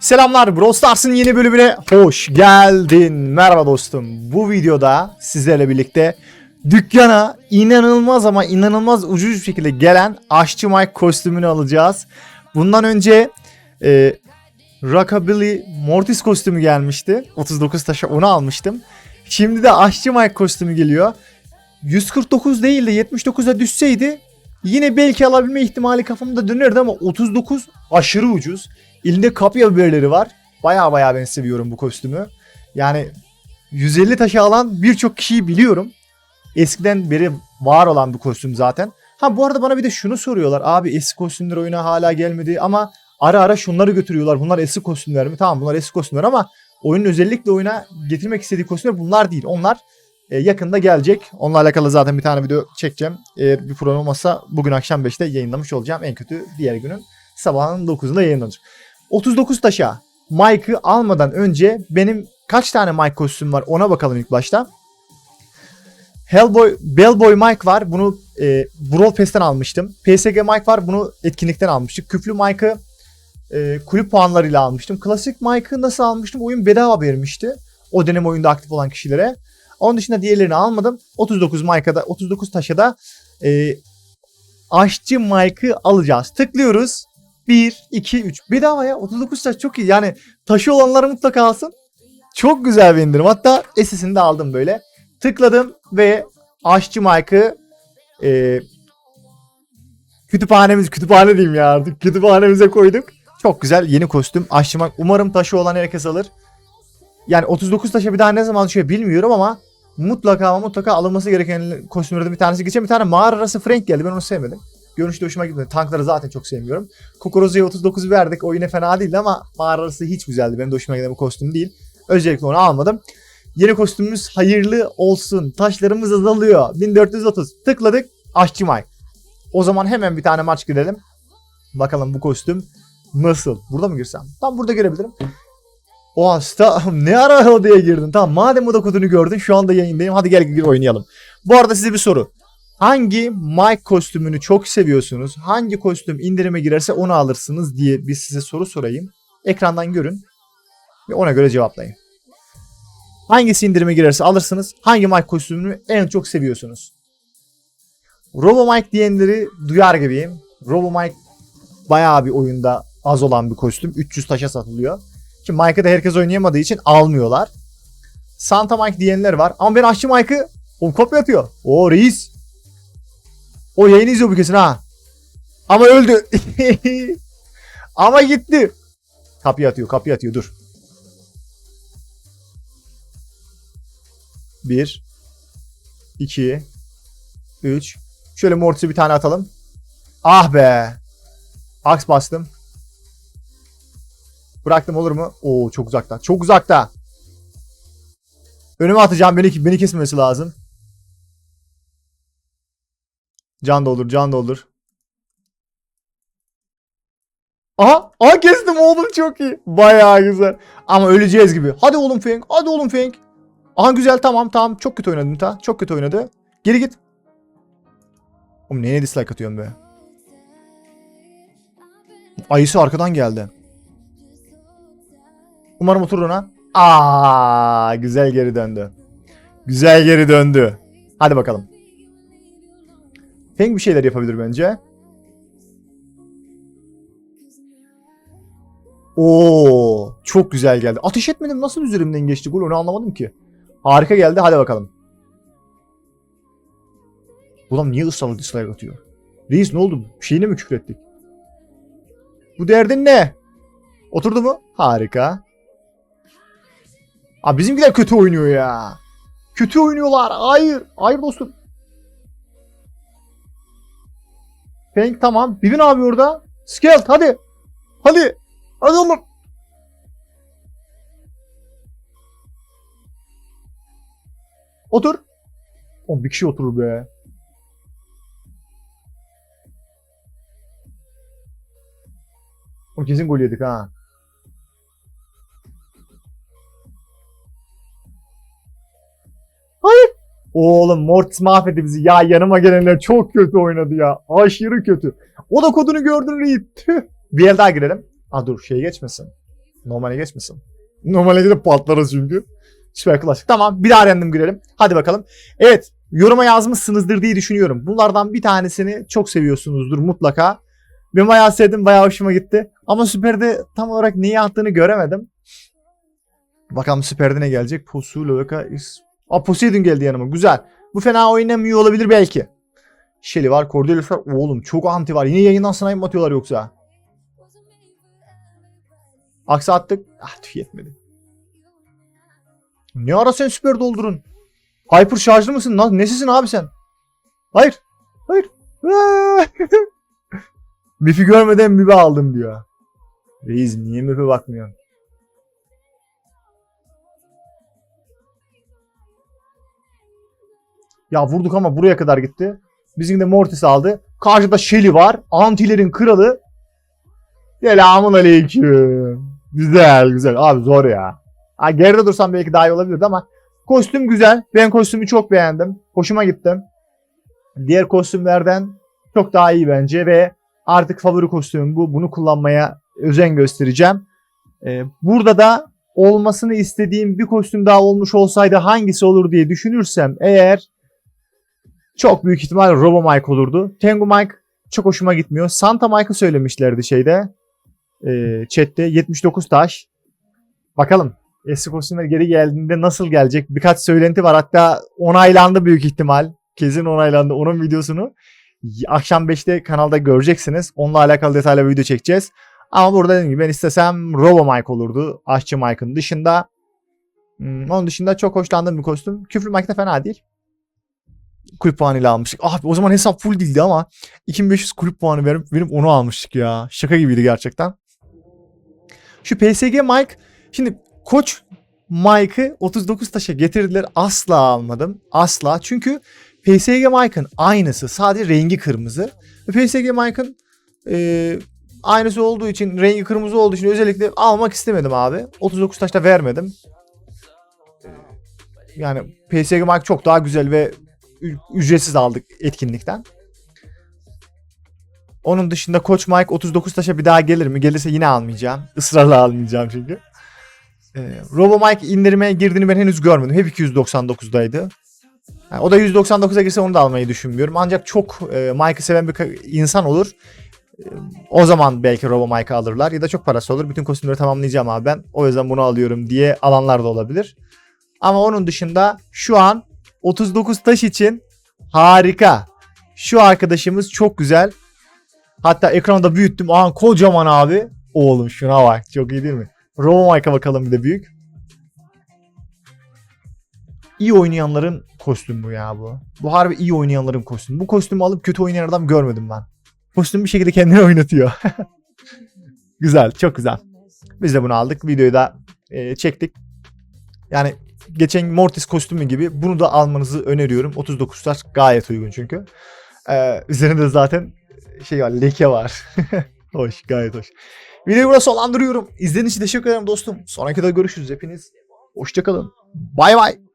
Selamlar Brawl Stars'ın yeni bölümüne hoş geldin. Merhaba dostum. Bu videoda sizlerle birlikte dükkana inanılmaz ama inanılmaz ucuz bir şekilde gelen Aşçı Mike kostümünü alacağız. Bundan önce e, Rockabilly Mortis kostümü gelmişti. 39 taşa onu almıştım. Şimdi de Aşçı Mike kostümü geliyor. 149 değil de 79'a düşseydi yine belki alabilme ihtimali kafamda dönerdi ama 39 aşırı ucuz. Elinde kapya biberleri var. Baya baya ben seviyorum bu kostümü. Yani 150 taşı alan birçok kişiyi biliyorum. Eskiden beri var olan bir kostüm zaten. Ha bu arada bana bir de şunu soruyorlar. Abi eski kostümler oyuna hala gelmedi ama ara ara şunları götürüyorlar. Bunlar eski kostümler mi? Tamam bunlar eski kostümler ama oyunun özellikle oyuna getirmek istediği kostümler bunlar değil. Onlar e, yakında gelecek. Onunla alakalı zaten bir tane video çekeceğim. Eğer bir problem olmazsa bugün akşam 5'te yayınlamış olacağım. En kötü diğer günün sabahın 9'unda yayınlanır. 39 taşa Mike'ı almadan önce benim kaç tane Mike kostüm var ona bakalım ilk başta. Hellboy, Bellboy Mike var. Bunu e, Brawl Pass'ten almıştım. PSG Mike var. Bunu etkinlikten almıştık. Küflü Mike'ı e, kulüp puanlarıyla almıştım. Klasik Mike'ı nasıl almıştım? Oyun bedava vermişti. O dönem oyunda aktif olan kişilere. Onun dışında diğerlerini almadım. 39 Mike'a da 39 taşa da e, aşçı Mike'ı alacağız. Tıklıyoruz. 1, 2, 3. Bedava ya. 39 taş çok iyi. Yani taşı olanları mutlaka alsın. Çok güzel bir indirim. Hatta SS'ini de aldım böyle. Tıkladım ve aşçı Mike'ı e, kütüphanemiz, kütüphane diyeyim ya artık. Kütüphanemize koyduk. Çok güzel yeni kostüm. Aşçı Mike. Umarım taşı olan herkes alır. Yani 39 taşa bir daha ne zaman düşüyor bilmiyorum ama mutlaka ama mutlaka alınması gereken kostümlerden bir tanesi. Geçen bir tane mağara arası Frank geldi. Ben onu sevmedim. Görünüşte hoşuma gitmedi. Tankları zaten çok sevmiyorum. Kukuruza'ya 39 verdik. O yine fena değildi ama mağara arası hiç güzeldi. Benim de hoşuma giden bir kostüm değil. Özellikle onu almadım. Yeni kostümümüz hayırlı olsun. Taşlarımız azalıyor. 1430. Tıkladık. Aşçı. O zaman hemen bir tane maç girelim. Bakalım bu kostüm nasıl? Burada mı girsem? Tam burada görebilirim. O hasta ne ara odaya girdin? Tamam madem oda kodunu gördün şu anda yayındayım. Hadi gel gir oynayalım. Bu arada size bir soru. Hangi Mike kostümünü çok seviyorsunuz? Hangi kostüm indirime girerse onu alırsınız diye bir size soru sorayım. Ekrandan görün ve ona göre cevaplayın. Hangisi indirime girerse alırsınız? Hangi Mike kostümünü en çok seviyorsunuz? Robo Mike diyenleri duyar gibiyim. Robo Mike bayağı bir oyunda az olan bir kostüm. 300 taşa satılıyor. Ki Mike'ı da herkes oynayamadığı için almıyorlar. Santa Mike diyenler var. Ama ben aşçı Mike'ı o kopya atıyor. O reis. O yayını izliyor bu kesin ha. Ama öldü. Ama gitti. Kapıyı atıyor, kapıyı atıyor. Dur. Bir. iki, Üç. Şöyle Mortis'e bir tane atalım. Ah be. Aks bastım. Bıraktım olur mu? Oo çok uzakta. Çok uzakta. Önüme atacağım. Beni, beni kesmemesi lazım. Can da olur, can da olur. Aha, aha kestim oğlum çok iyi. Bayağı güzel. Ama öleceğiz gibi. Hadi oğlum Feng, hadi oğlum Feng. Aha güzel tamam tamam. Çok kötü oynadın ta. Çok kötü oynadı. Geri git. Oğlum neye dislike atıyorum be? Ayısı arkadan geldi. Umarım oturur ona. Aa, güzel geri döndü. Güzel geri döndü. Hadi bakalım. Feng bir şeyler yapabilir bence. Oo, çok güzel geldi. Ateş etmedim nasıl üzerimden geçti gol onu anlamadım ki. Harika geldi hadi bakalım. Ulan niye ısrarla dislike atıyor? Reis ne oldu? Şeyine mi küfrettik? Bu derdin ne? Oturdu mu? Harika. Abi bizimkiler kötü oynuyor ya. Kötü oynuyorlar. Hayır. Hayır dostum. Feng tamam. Bibi ne yapıyor orada? Skelt hadi. Hadi. Hadi oğlum. Otur. Oğlum bir kişi oturur be. O kesin gol yedik ha. Oğlum Mortis mahvetti bizi. Ya yanıma gelenler çok kötü oynadı ya. Aşırı kötü. O da kodunu gördün Reed. Bir el daha girelim. Aa dur şey geçmesin. Normale geçmesin. Normale gidip patlarız çünkü. Süper klasik. Tamam bir daha random girelim. Hadi bakalım. Evet yoruma yazmışsınızdır diye düşünüyorum. Bunlardan bir tanesini çok seviyorsunuzdur mutlaka. Ben bayağı sevdim bayağı hoşuma gitti. Ama Süper'de tam olarak neyi attığını göremedim. Bakalım Süper'de ne gelecek? Posu, Loka, Is... Aa Poseidon geldi yanıma. Güzel. Bu fena oynamıyor olabilir belki. Shelly var, Cordelius var. Oğlum çok anti var. Yine yayından snipe mi atıyorlar yoksa? Aksa attık. Ah tüh yetmedi. Ne ara sen süper doldurun? Hyper şarjlı mısın? lan? Nesisin abi sen? Hayır. Hayır. Mifi görmeden Mifi aldım diyor. Reis niye Mifi bakmıyorsun? Ya vurduk ama buraya kadar gitti. Bizim de Mortis aldı. Karşıda Shelly var. Antilerin kralı. Selamun aleyküm. Güzel güzel. Abi zor ya. Ha, geride dursam belki daha iyi olabilirdi ama kostüm güzel. Ben kostümü çok beğendim. Hoşuma gitti. Diğer kostümlerden çok daha iyi bence ve artık favori kostümüm bu. Bunu kullanmaya özen göstereceğim. Ee, burada da olmasını istediğim bir kostüm daha olmuş olsaydı hangisi olur diye düşünürsem eğer çok büyük ihtimal Robo Mike olurdu. Tengu Mike çok hoşuma gitmiyor. Santa Mike'ı söylemişlerdi şeyde. E, chatte 79 taş. Bakalım eski kostümler geri geldiğinde nasıl gelecek? Birkaç söylenti var. Hatta onaylandı büyük ihtimal. Kesin onaylandı. Onun videosunu akşam 5'te kanalda göreceksiniz. Onunla alakalı detaylı bir video çekeceğiz. Ama burada dediğim gibi ben istesem Robo Mike olurdu. Aşçı Mike'ın dışında. Hmm, onun dışında çok hoşlandığım bir kostüm. Küfrü Mike de fena değil. Kulüp puanıyla almıştık. Ah o zaman hesap full değildi ama 2500 kulüp puanı verip, verip onu almıştık ya. Şaka gibiydi gerçekten. Şu PSG Mike şimdi koç Mike'ı 39 taşa getirdiler. Asla almadım. Asla. Çünkü PSG Mike'ın aynısı. Sadece rengi kırmızı. PSG Mike'ın e, aynısı olduğu için, rengi kırmızı olduğu için özellikle almak istemedim abi. 39 taşta vermedim. Yani PSG Mike çok daha güzel ve ücretsiz aldık etkinlikten. Onun dışında Koç Mike 39 taşa bir daha gelir mi? Gelirse yine almayacağım. Israrla almayacağım çünkü. Ee, Robo Mike indirime girdiğini ben henüz görmedim. Hep 299'daydı. Ha, o da 199'a girse onu da almayı düşünmüyorum. Ancak çok e, Mike'ı seven bir insan olur. E, o zaman belki Robo Mike'ı alırlar. Ya da çok parası olur. Bütün kostümleri tamamlayacağım abi ben. O yüzden bunu alıyorum diye alanlar da olabilir. Ama onun dışında şu an 39 taş için harika. Şu arkadaşımız çok güzel. Hatta ekranda büyüttüm. Aa kocaman abi. Oğlum şuna bak. Çok iyi değil mi? Robo Mike'a bakalım bir de büyük. İyi oynayanların kostümü bu ya bu. Bu harbi iyi oynayanların kostümü. Bu kostümü alıp kötü oynayan adam görmedim ben. Kostüm bir şekilde kendini oynatıyor. güzel, çok güzel. Biz de bunu aldık. Videoyu da e, çektik. Yani geçen Mortis kostümü gibi bunu da almanızı öneriyorum. 39 taş gayet uygun çünkü. Ee, üzerinde zaten şey var, leke var. hoş, gayet hoş. Videoyu burada sonlandırıyorum. İzlediğiniz için teşekkür ederim dostum. Sonraki de görüşürüz hepiniz. Hoşçakalın. Bay bay.